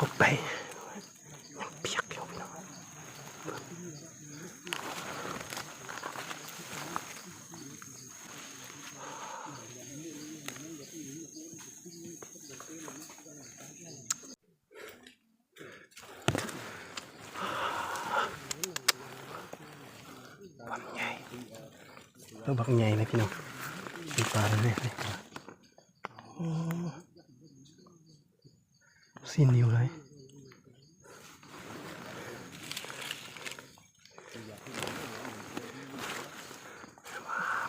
ก็ไปยังเปียกอยู่พี่น้องบักให สิ้นนิ้วเลย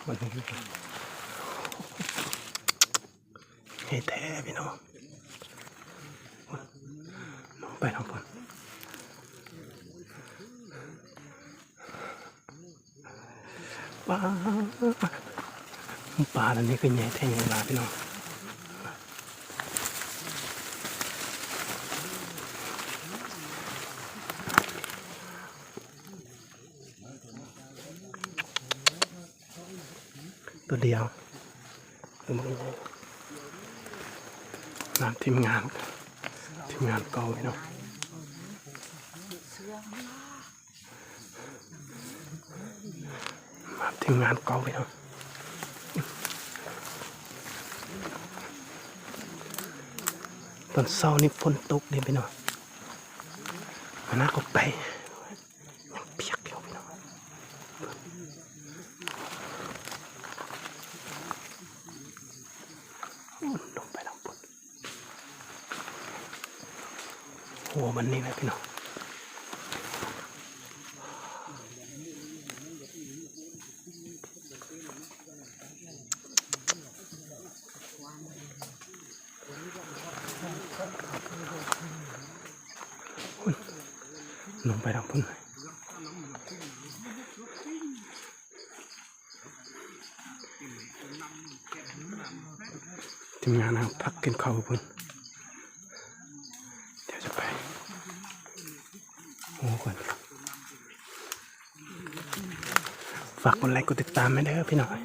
มันเฮ้แท้พี่น้องน้องไปน้องบนปลาปลาอันนี้คือใหญ่แท้ใหญ่ปลาพี่น้อง ตัวเดียวนน้ำทีมงาน ทีมงานเก่าพี่น้องมาทีมงานเก่าพี่น้องตอนเช้านี่ฝนตกเด่นพี่น้องมันน่าก็ไปยังเปียกอยู่พี่น้อง ลงไปทางบน วันนี่นะพี่น้องลงไปทางบนเลยทีมงานนะครับพักกินข้าวบนเดี๋ยวจะไปโอ้ก่อน ฝากกดไลค์กดติดตามไม่ได้อพี่น้อย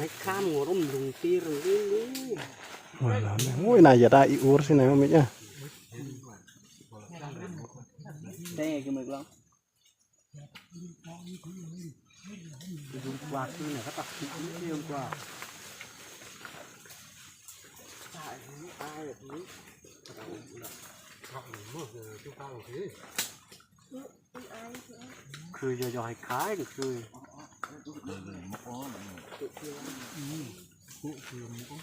ไม่ข้ามหัวร่มลุงตีรึงนี่หัวเราะเนี่ยโอ้ยนายอย่าได้อีอูร์สิไห นมาไม่เนี่ยได้ก็มึงลองดูกว่าคือไหนก็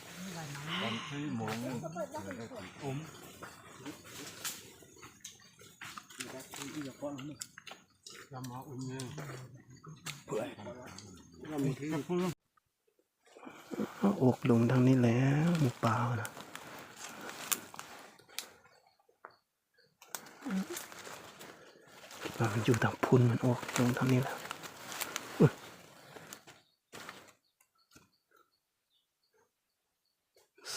ตัดทิ้งเดียวกว่าตายตายแบบนี้คือย่อยๆคล้ายก็คือเออกลงทางนี้แล้วหมูป่านะปลามันอยู่ทางพุ่นมันออกลงทางนี้แล้วอุ๊ยส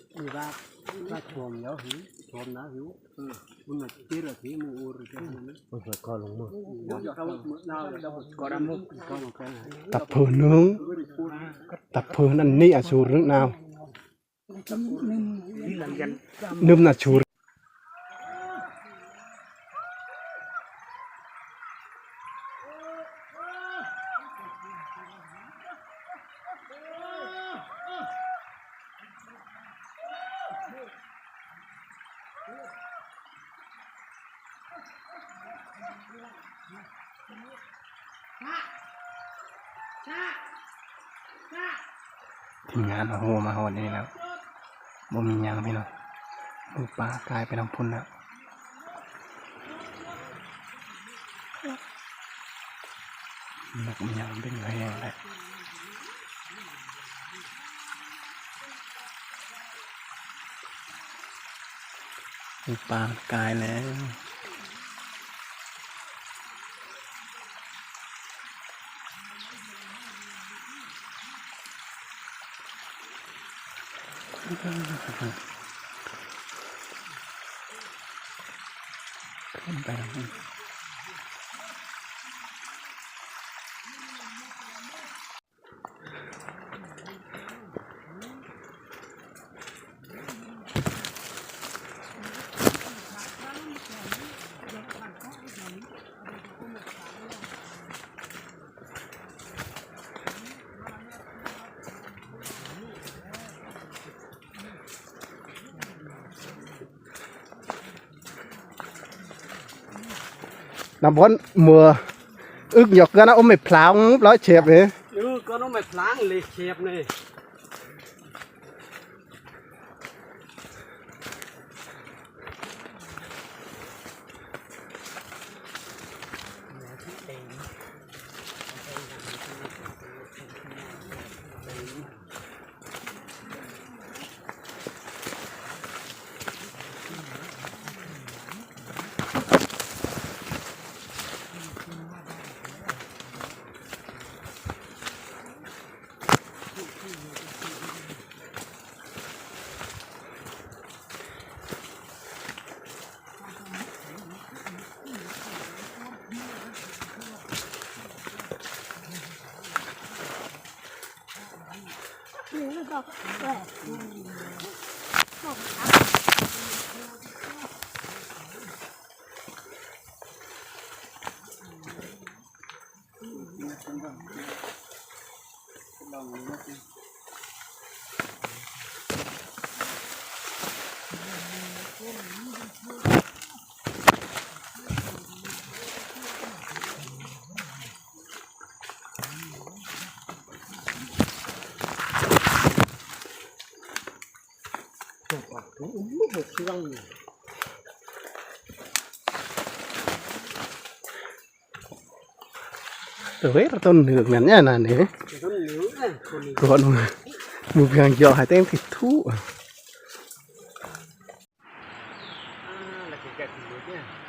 นี่ว่าว่าชมแล้วหิวชมนะหิวมันมาตีระที่มูอูร์จะมันมันหัวคอลงมือตับเพื่อนนึงตับเพื่อนนั่นนี่อาชูรึกนาวนึ่มนาชู ทีมงานมาโหมาหอดนี่แล้วบ่มียังพี่น้องมือปลากลายไปน้ำพุ่นแล้วนักมีหยังเป็นแห้งแหละมือปลากลายแล้ว ขึ้นไปแล้วนี่น้ำบนมืออึกหยอกกันนะอมไม่ พลาวร้อยเฉียบเลย ừ có nó mày pháng lì chẹp này 对。嗯 răng เอ้ยเราต้นเหนือกนั่นเนี่ยน่ะเนี่ย nó nữ này còn ก่อนมือมือเพียงเจาะหายเต้งผิดทุก à là cái gạch của nước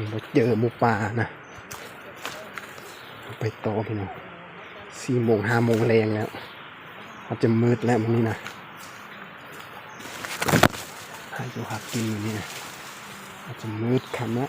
nha บราเจอหมูป่านะไปต่อพี่น้องสี่โมงห้าโมงแรงแล้วอาจจะมืดแล้วมันนี่นะหาอยู่หากินอยู่นี่นะอาจจะมืดคำละ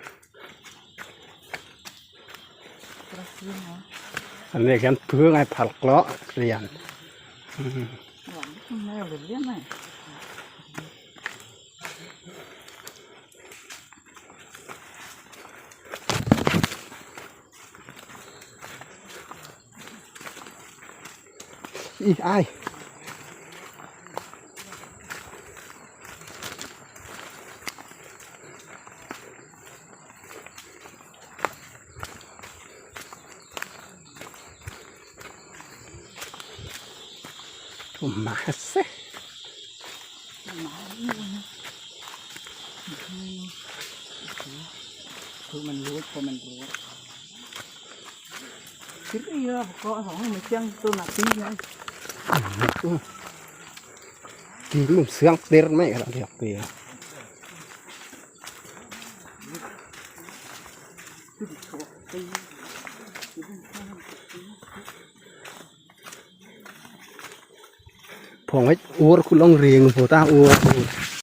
อันนี้กันเพื่อไอ้ผักเลาะเรียน không leo được biết này อีไอ้ายผมมาเซคือมันรู้พอมันรู้คิดเยอะก็สองมันเชียงตัวหนักจริงไงกินมุมเสียงเตือนไม่กันเดียวเปีย ผมไว้อวคุณลองเรียงโฟตาอว